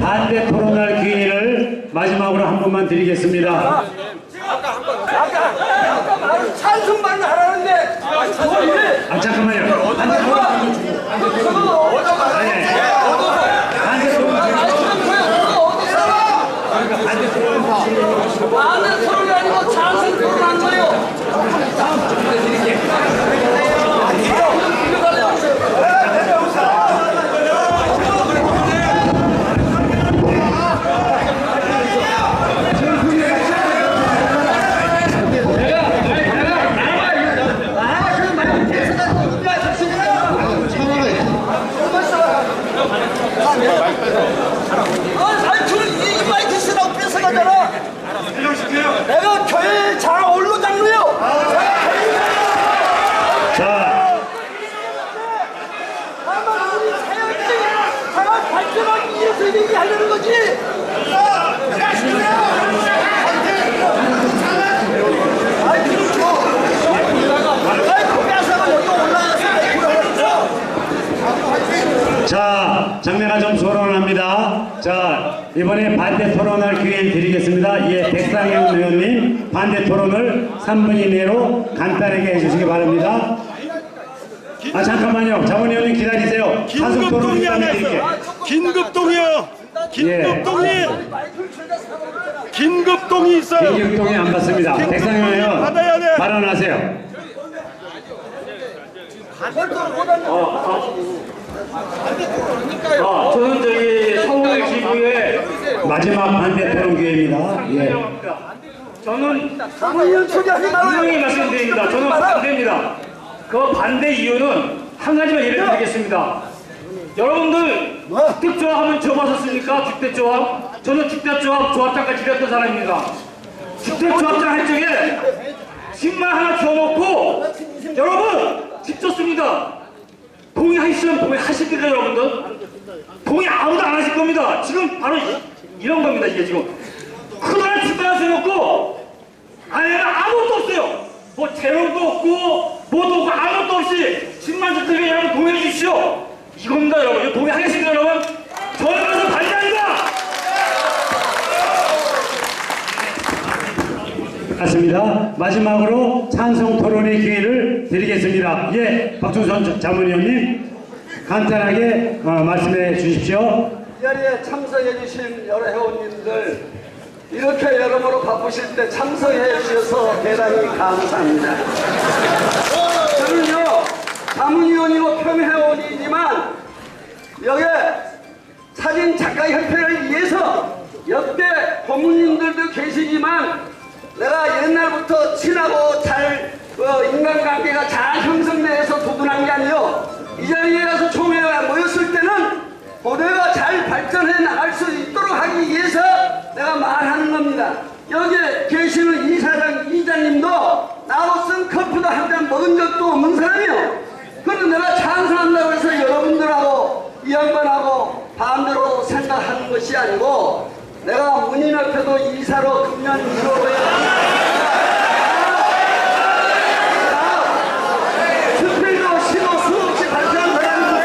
반대 토론할 기회를 마지막으로 한 번만 드리겠습니다. 찬성만 하라는데 뭘아 잠깐만요. 반대 토론 아니, 반대 토론 많은 토론이 아니고 찬성 토론한 거예요. 아니 그 이 마이크 쓰라고 뺏어가잖아. 내가 교회 장 올로 장로요. 자, 다만 우리 사역들이 다만 발전하기 위해서 얘기하려는 거지. 아이 그렇죠. 아이 거기 와서 여기 올라가서 마이크를 자, 장례가 좀 자, 이번에 반대 토론할 기회를 드리겠습니다. 예, 백상현 의원님 반대 토론을 3분 이내로 간단하게 해주시기 바랍니다. 아 잠깐만요, 장원 의원님 기다리세요. 단속 토론 긴급 동의 안 일단 드릴게요. 했어. 긴급동이요. 긴급동이 긴급동이 있어요. 김경동이 안 받습니다. 백상현 의원 받아야 돼. 발언하세요. 아, 저는 저기 서울 지부의 마지막 반대 토론 기회입니다. 예. 저는. 분명히 말씀드립니다. 저는 반대입니다. 그 반대 이유는 한 가지만 예를 들겠습니다. 여러분들 주택조합하면 줘봤었습니까? 주택조합? 저는 주택조합 조합장까지 일했던 사람입니다. 주택조합장 할 적에 집만 하나 줘놓고 여러분 집 줬습니다. 동의하시면 동의하실 겁니다 여러분들. 동의 아무도 안 하실 겁니다. 지금 바로 이- 이런 겁니다 이게 지금. 크다란 집만 하나 줘놓고 안에는 아무것도 없어요. 뭐 재료도 없고 뭐도 없고 아무것도 없이 10만 주택에 여러분 동의해 주십시오. 이겁니다 여러분. 동의하겠습니다 여러분. 저는 그래서 반대합니다. 맞습니다. 마지막으로 찬성 토론의 기회를 드리겠습니다. 예, 박준선 자문위원님 간단하게 어, 말씀해 주십시오. 이 자리에 참석해 주신 여러 회원님들 이렇게 여러모로 바쁘실 때 참석해 주셔서 대단히 감사합니다. 저는요 자문위원이고 평회원이지만 여기 사진 작가 협회를 위해서 역대 고문님들도 계시지만 내가 옛날부터 친하고 잘 어, 인간관계가 잘 형성돼서 도둔한 게 아니요 이 자리에 가서 총회가 모였을 때는 고대가 잘 발전해 나갈 수 있도록 하기 위해서 내가 말하는 겁니다. 여기에 계시는 이사장, 이장님도 나로선 커피도 한 잔 먹은 적도 없는 사람이요. 그런데 내가 찬성한다고 해서 여러분들하고 이 양반하고 반대로 생각하는 것이 아니고 내가 문인 앞에도 이사로 금년 1월에 스피도 시도 수없이 발표한 사람인데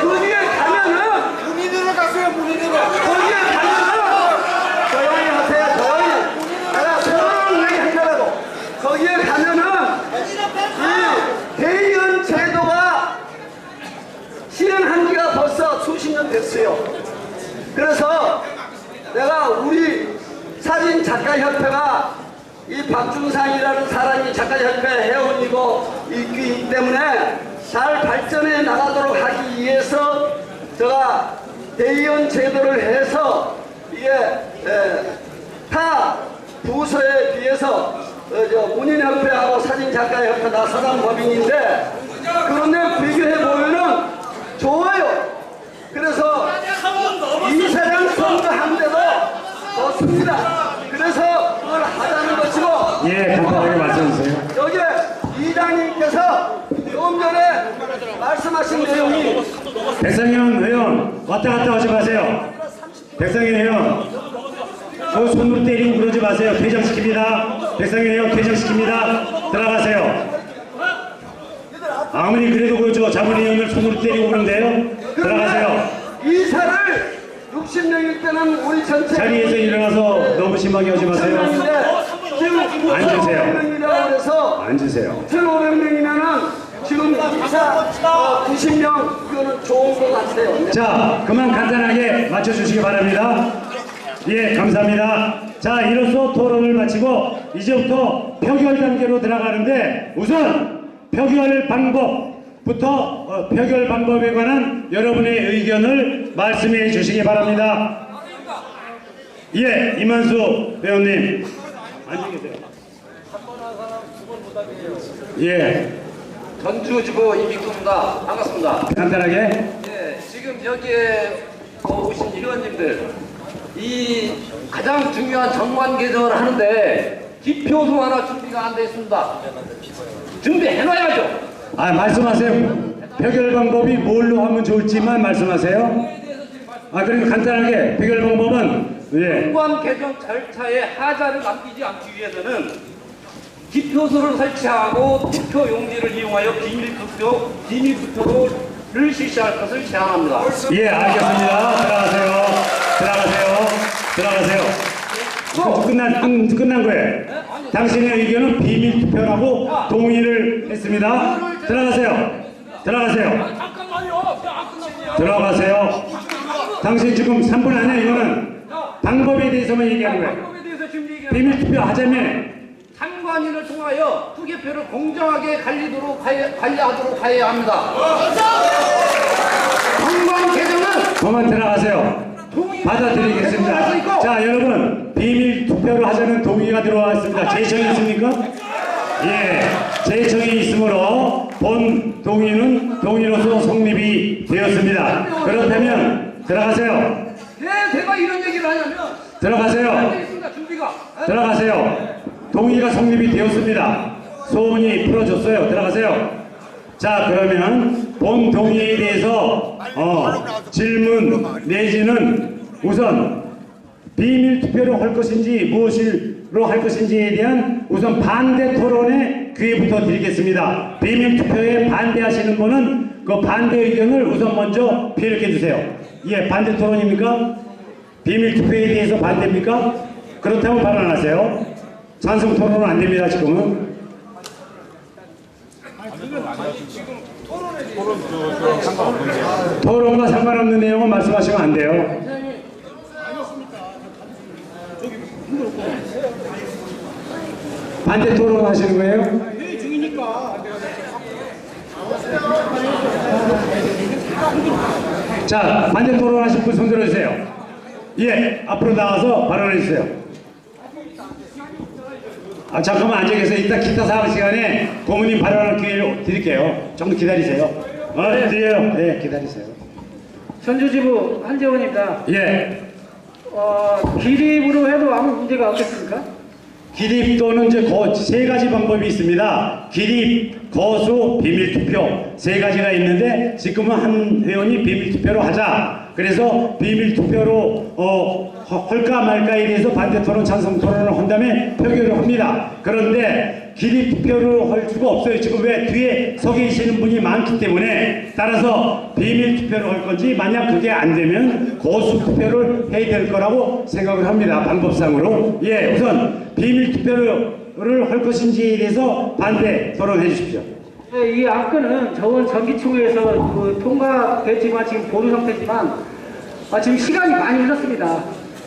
거기에 가면은 문의대로 가세요. 문의대로. 거기에 가면은 조용히 하세요 조용히 내가 조용히 얘기하더라도 거기에 가면은 이 대의원 제도가 실행한 지가 벌써 수십 년 됐어요 그래서 내가 우리 사진 작가 협회가 이 박준상이라는 사람이 작가 협회 회원이고 있기 때문에 잘 발전해 나가도록 하기 위해서 제가 대의원 제도를 해서 이게 에, 타 부서에 비해서 어, 저 문인협회하고 사진작가협회가 사단법인인데 그런데 비교해 보면은 좋아요. 그래서 이사장 선거하는데도 좋습니다. 그래서 그걸 하자는 것이고 예, 간단하게 말씀해 주세요. 여기 이장님께서 조금 전에 말씀하신 내용이 백상현 의원 왔다 갔다 하지 마세요. 백상현 의원 저 손으로 때리고 그러지 마세요. 퇴장시킵니다. 백상현 의원 퇴장시킵니다. 들어가세요. 아무리 그래도 그저 자문위원을 손으로 때리고 그러는데요. 들어가세요. 이사를 60명일 때는 우리 전체 자리에서 일어나서 너무 심하게 하지 마세요. 앉으세요. 500명이라고 해서 앉으세요. 1,500명이면은 지금 이사 어, 90명 이거는 좋은 것 같아요. 자, 그만 간단하게 맞춰주시기 바랍니다. 예, 감사합니다. 자, 이로써 토론을 마치고 이제부터 표결 단계로 들어가는데 우선 표결 방법부터 어, 표결 방법에 관한 여러분의 의견을 말씀해 주시기 바랍니다. 예, 이만수 배우님. 앉아 계세요. 예, 전주지부 이민구입니다. 반갑습니다. 간단하게. 예, 지금 여기에 어, 오신 의원님들, 이 가장 중요한 정관 개정을 하는데 기표소 하나 준비가 안 돼 있습니다. 준비해놔야죠. 아 말씀하세요. 표결 방법이 뭘로 하면 좋을지만 말씀하세요. 아 그리고 간단하게 표결 방법은 예. 정관 개정 절차에 하자를 남기지 않기 위해서는 기표소를 설치하고 투표 용지를 이용하여 비밀 투표, 비밀 투표를 실시할 것을 제안합니다. 예 알겠습니다. 들어가세요. 들어가세요. 들어가세요. 그, 끝난 끝- 끝난 거예요. 당신의 의견은 비밀 투표라고 동의를 했습니다. 들어가세요. 들어가세요. 들어가세요. 당신 지금 3분 안에 이거는 방법에 대해서만 얘기하는 거예요. 방법에 대해서 지금 얘기하는 비밀 투표 하자며 상관인을 통하여 투개표를 공정하게 관리도록 하여, 관리하도록 하여야 합니다. 정관 개정은 그만 들어가세요. 받아들이겠습니다. 자, 여러분, 비밀 투표를 하자는 동의가 들어왔습니다. 제청이 있습니까? 예, 제청이 있으므로 본 동의는 동의로서 성립이 되었습니다. 그렇다면 들어가세요. 왜 제가 이런 얘기를 하냐면 들어가세요. 있습니다 준비가 들어가세요. 동의가 성립이 되었습니다. 소문이 풀어졌어요. 들어가세요. 자, 그러면 본 동의에 대해서 어, 질문 내지는 우선 비밀 투표로 할 것인지 무엇으로 할 것인지에 대한 우선 반대 토론의 기회부터 드리겠습니다. 비밀 투표에 반대하시는 분은 그 반대 의견을 우선 먼저 피력해 주세요. 예, 반대 토론입니까? 비밀 투표에 대해서 반대입니까? 그렇다면 발언하세요. 찬성 토론은 안 됩니다, 지금은. 토론과 상관없는 내용은 말씀하시면 안 돼요. 반대 토론 하시는 거예요? 자, 반대 토론 하실 분 손 들어주세요. 예, 앞으로 나와서 발언해 주세요. 아, 잠깐만 앉아 계세요. 이따 기타 사업 시간에 고모님 발언할 기회를 드릴게요. 좀 기다리세요. 어, 드려요. 네, 기다리세요. 전주지부 한재원입니다. 예, 어, 기립으로 해도 아무 문제가 없겠습니까? 기립 또는 이제 거, 세 가지 방법이 있습니다. 기립, 거수, 비밀 투표 세 가지가 있는데 지금은 한 회원이 비밀 투표로 하자. 그래서 비밀 투표로 어, 허- 할까 말까에 대해서 반대 토론, 찬성 토론을 한 다음에 표결을 합니다. 그런데 기립 투표를 할 수가 없어요. 지금 왜 뒤에 서 계시는 분이 많기 때문에 따라서 비밀 투표를 할 건지 만약 그게 안 되면 거수 투표를 해야 될 거라고 생각을 합니다. 방법상으로. 예, 우선 비밀 투표를 할 것인지에 대해서 반대 토론해 주십시오. 네, 이 안건은 저번 전기총회에서 그 통과됐지만 지금 보류 상태지만 아, 지금 시간이 많이 흘렀습니다.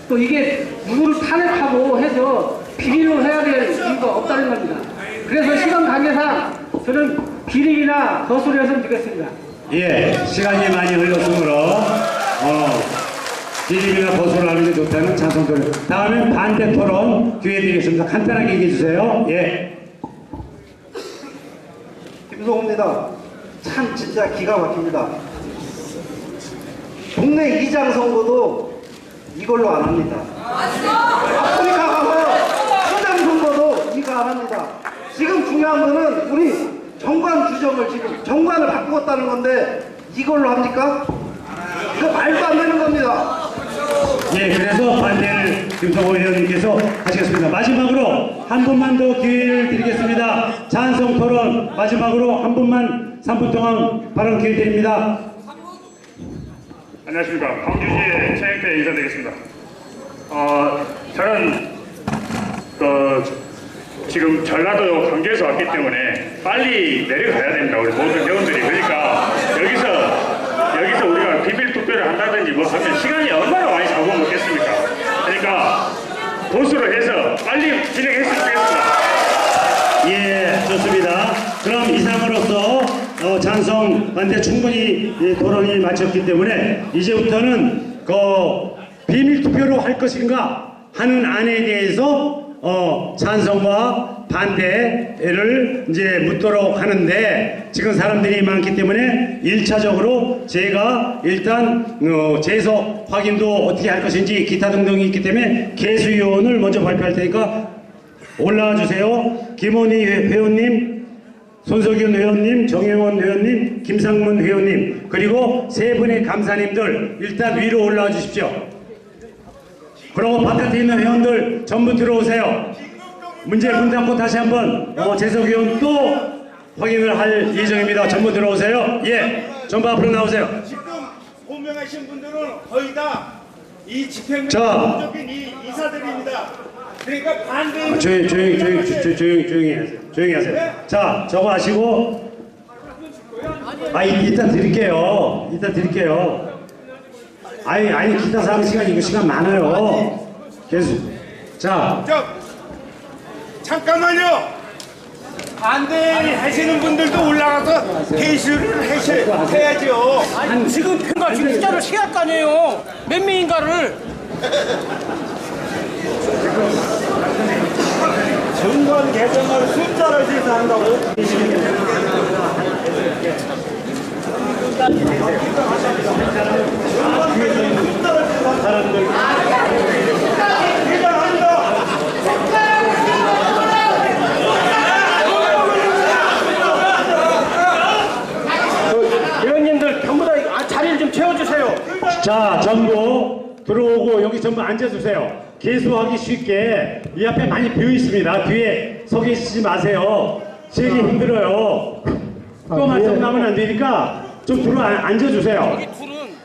또 이게 누구를 탄핵하고 해서 비밀로 해야 될 이유가 없다는 겁니다. 그래서 시간 관계상 저는 비밀이나 거수를 했으면 좋겠습니다. 예, 시간이 많이 흘렀으므로 어, 기립이나 거소를 하는 게 좋다는 찬성 토론. 다음엔 반대 토론 기회 드리겠습니다. 간단하게 얘기해 주세요. 예. 김성호입니다. 참 진짜 기가 막힙니다. 동네 이장 선거도 이걸로 안 합니다. 아프리카 가서 시장 선거도 이거 안 합니다. 지금 중요한 거는 우리 정관 규정을 지금 정관을 바꾸었다는 건데 이걸로 합니까? 이거 말도 안 되는 겁니다. 예, 그래서 반대를 김성호 의원님께서 하시겠습니다. 마지막으로 한 분만 더 기회를 드리겠습니다. 찬성 토론 마지막으로 한 분만 3분 동안 발언 기회 드립니다. 안녕하십니까. 광주시의 최영태 인사드리겠습니다. 어, 저는 그 지금 전라도 광주에서 왔기 때문에 빨리 내려가야 됩니다. 우리 모든 회원들이. 그러니까 여기서 여기서 우리가 비밀 투표를 한다든지 뭐 하면 시간이 얼마나 많이 잡아먹겠습니까? 그러니까 보수를 해서 빨리 진행했으면 좋겠습니다. 예, 좋습니다. 그럼 이상으로서 어, 찬성 반대 충분히 예, 토론이 마쳤기 때문에 이제부터는 그 비밀 투표로 할 것인가 하는 안에 대해서 어, 찬성과 반대를 이제 묻도록 하는데 지금 사람들이 많기 때문에 일차적으로 제가 일단 어, 재석 확인도 어떻게 할 것인지 기타 등등이 있기 때문에 개수위원을 먼저 발표할 테니까 올라와 주세요. 김원희 회- 회원님, 손석윤 회원님, 정혜원 회원님, 김상문 회원님, 그리고 세 분의 감사님들 일단 위로 올라와 주십시오. 그리고 바깥에 있는 회원들 전부 들어오세요. 문제 문 닫고 다시 한번 어, 재석 의원 또 확인을 할 예정입니다. 전부 들어오세요. 예, 전부 앞으로 나오세요. 지금 호명하신 분들은 거의 다 이 집행 자. 적인 이 이사들입니다. 그러니까 반대 아, 조용히 조용히 조용히 조- 조- 조용히 조용히 하세요. 조용히 하세요. 자, 저거 하시고 아 이- 이따 드릴게요. 이따 드릴게요. 아니 아니 기타 사항 시간 이거 시간 많아요. 계속. 자, 저 잠깐만요. 반대하시는 분들도 올라가서 개수를 하셔, 해야죠. 아니 지금 그가 지금 숫자를 세할 거 아니에요 몇 명인가를 정권 개정을 숫자를 세서 한다고? 의원님들 전부 다 아, 자리를 좀 채워주세요 자 전부 들어오고 여기 전부 앉아주세요. 개수하기 쉽게 이 앞에 많이 비어 있습니다. 뒤에 서 계시지 마세요. 제기 힘들어요. 또 말씀 나면 안 되니까 좀 들어 앉- 앉아주세요.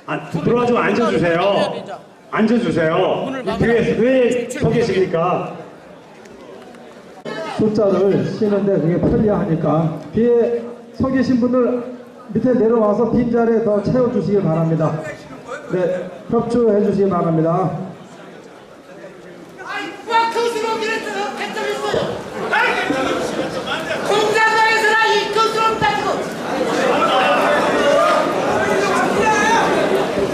아, 들어와서 앉아주세요. 앉아주세요. 이 뒤에 왜 서 계십니까? 숫자를 쓰는데 그게 편리하니까 뒤에 서 계신 분들 밑에 내려와서 빈자리에 더 채워주시기 바랍니다. 네, 협조해 주시기 바랍니다. 꽉 거스름 이랬어요. 백점 있어요. 공장장에서나 이 거스름 따지고.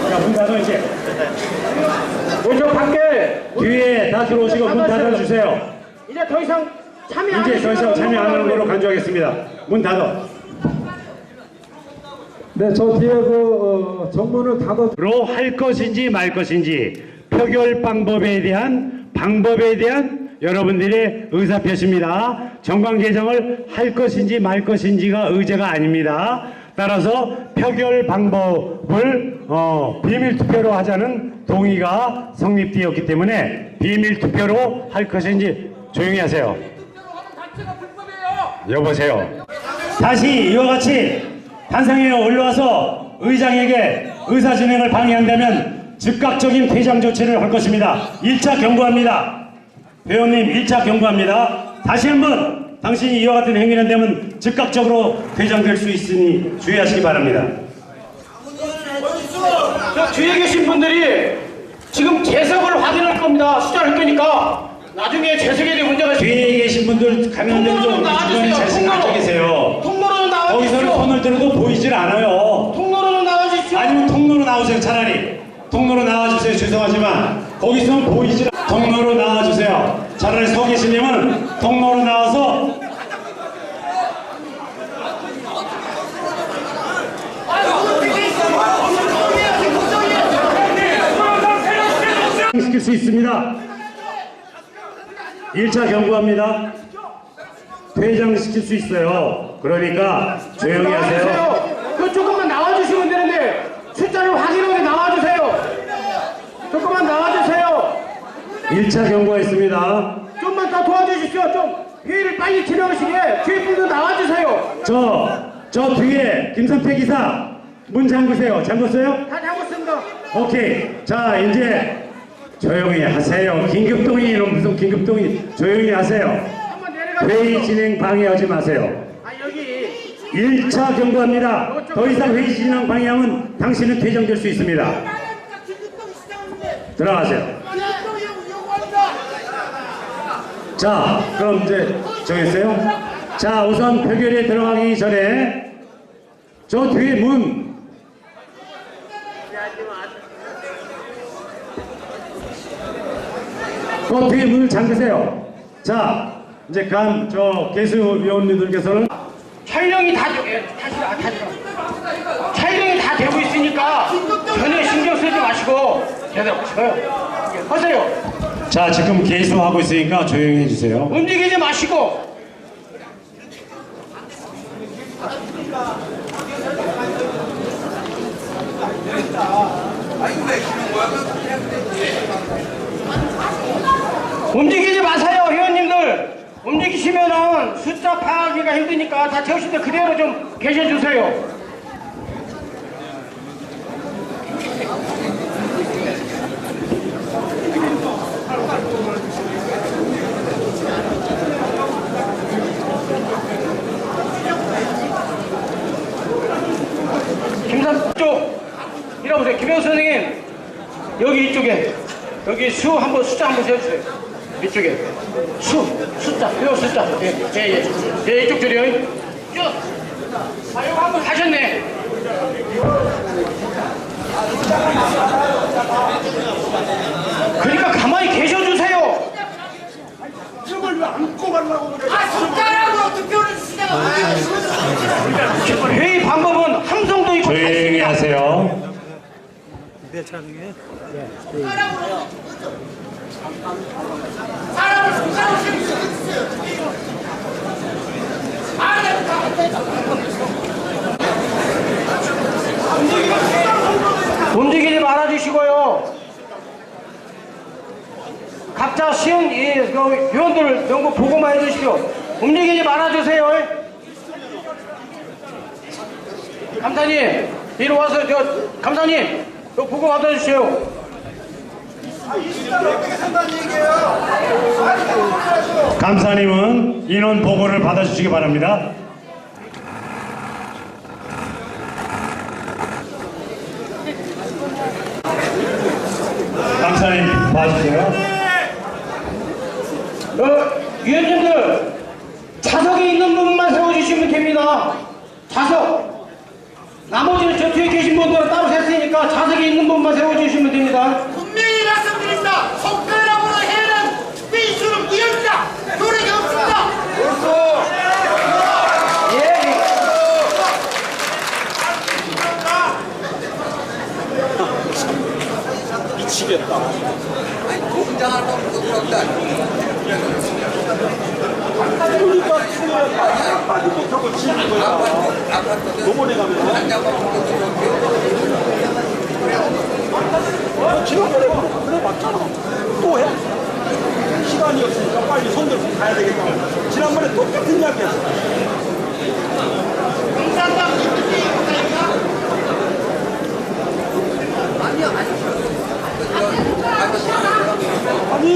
자, 문 닫아 이제. 왼쪽 밖에 뒤에 다 들어오시고 문 닫아주세요. 이제 더 이상 참여 안 이제 더 이상 참여 안 하는 걸로 간주하겠습니다. 문 닫아. 네, 저 뒤에 그 어, 정문을 닫아 로 할 것인지 말 것인지 표결 방법에 대한 방법에 대한 여러분들의 의사표시입니다. 정관 개정을 할 것인지 말 것인지가 의제가 아닙니다. 따라서 표결 방법을 어, 비밀 투표로 하자는 동의가 성립되었기 때문에 비밀 투표로 할 것인지 조용히 하세요. 여보세요. 다시 이와 같이 단상에 올라와서 의장에게 의사 진행을 방해한다면 즉각적인 퇴장 조치를 할 것입니다. 1차 경고합니다. 회원님 1차 경고합니다. 다시 한번 당신이 이와 같은 행위를 한다면 즉각적으로 퇴장될 수 있으니 주의하시기 바랍니다. 저 뒤에 계신 분들이 지금 재석을 확인할 겁니다. 숫자를 할 거니까. 나중에 재석에 대한 문제가 뒤에 계신 분들 가면 통로로 좀 주변에 나와주세요. 잘 생각해 통로로 계세요. 통로로 거기서는 나와주십시오. 손을 들어도 보이질 않아요. 통로로 나와주십시오. 아니면 통로로 나오세요 차라리. 통로로 나와주세요. 죄송하지만 거기서는 보이질 않- 통로로 나와주세요. 차라리 서 계시려면 통로로 나와서 시킬 수 있습니다. 1차 경고합니다. 퇴장시킬 수 있어요. 그러니까 조용히 하세요. 그 조금만 나와주시면 되는데 숫자를 확인하게 나와주세요. 조금만 나와주세요. 1차 경고했습니다. 좀만 더 도와주십시오. 좀 회의를 빨리 진행하시게 뒤에 분들 나와주세요. 저, 저 뒤에 김선태 기사 문 잠그세요. 잠궜어요? 다 잡았습니다. 오케이. 자, 이제 조용히 하세요. 긴급동의는 무슨 긴급동의? 조용히 하세요. 회의 진행 방해하지 마세요. 아 여기 1차 경고합니다. 더 이상 회의 진행 방해하면 당신은 퇴정될 수 있습니다. 들어가세요. 자, 그럼 이제 정했어요? 자, 우선 표결에 들어가기 전에 저 뒤에 문. 그 뒤에 문을 잠그세요. 자, 이제 간 저 개수위원님들께서는 촬영이 다 되- 예, 다시라 다시라. 촬영이 다 되고 있으니까 전혀 신경 쓰지 마시고 제대로 하세요. 예, 하세요. 자, 지금 개수하고 있으니까 조용히 해주세요. 움직이지 마시고 움직이지 마세요 회원님들. 움직이시면은 숫자 파악하기가 힘드니까 다 채우실 때 그대로 좀 계셔주세요. 김삼 쪽 이러보세요. 김영 선생님 여기 이쪽에. 여기 수 한번 숫자 한번 세워주세요 이쪽에. 수 숫자 요 숫자. 예예 예. 예, 예, 이쪽 줄이요. 쭉아 이거 한번 하셨네. 그러니까 가만히 계셔주세요. 아 숟가락으로 투표를 시작하는데. 회의 방법은 함성도 있고 다 조용히 하세요. 움직이지 말아주시고요. 각자 시은 이 그, 회원들 명부 보고만 해주십시오. 움직이지 말아주세요. 감사님, 이리 와서 저 감사님, 저 보고 받아주세요. 감사님은 인원 보고를 받아주시기 바랍니다. 감사님 봐주세요. 어, 위원님들 좌석에 있는 분만 세워주시면 됩니다. 좌석. 나머지는 저 뒤에 계신 분들은 따로 셌으니까 좌석에 있는 분만 세워주시면 됩니다. 분명히 말씀드립니다. 손가락으로 해는 페이스는 무효입니다. 효력이 없습니다. 예. 그래 맞잖아. 또 해. 시간이 없으니까 빨리 손들 가야 되겠다. 지난번에 똑같은 이야기 했어. 공산당 아니,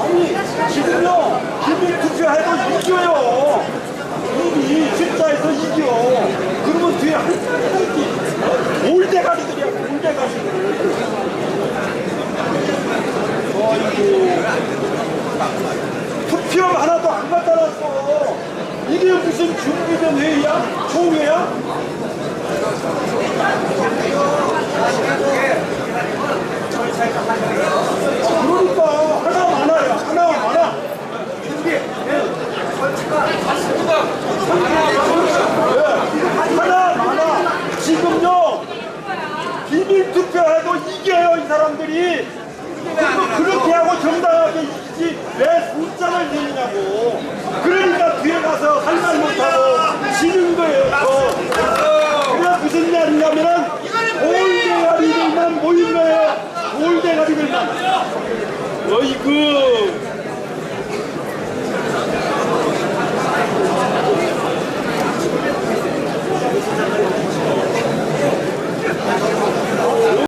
아니, 지금요, 기밀 투표해도 이겨요. 이미 숫자에서 이겨. 그러면 뒤에 한 사람이 올대가리들이야, 올대가리들. 어이구. 투표 하나도 안 갖다 놨어. 이게 무슨 준비된 회의야? 총회야? 그러니까 하나 많아요. 하나 많아. 네, 하나 많아. 지금요 비밀 투표해도 이겨요 이 사람들이. 그렇게 하고 정당하게 이기지 왜 숫자를 내냐고. 그러니까 뒤에 가서 할 말 못하고 지는 거예요. 그게 무슨 말이냐면은 올대가리들만 모인 거예요. 올대가리들만. 어이구 おい!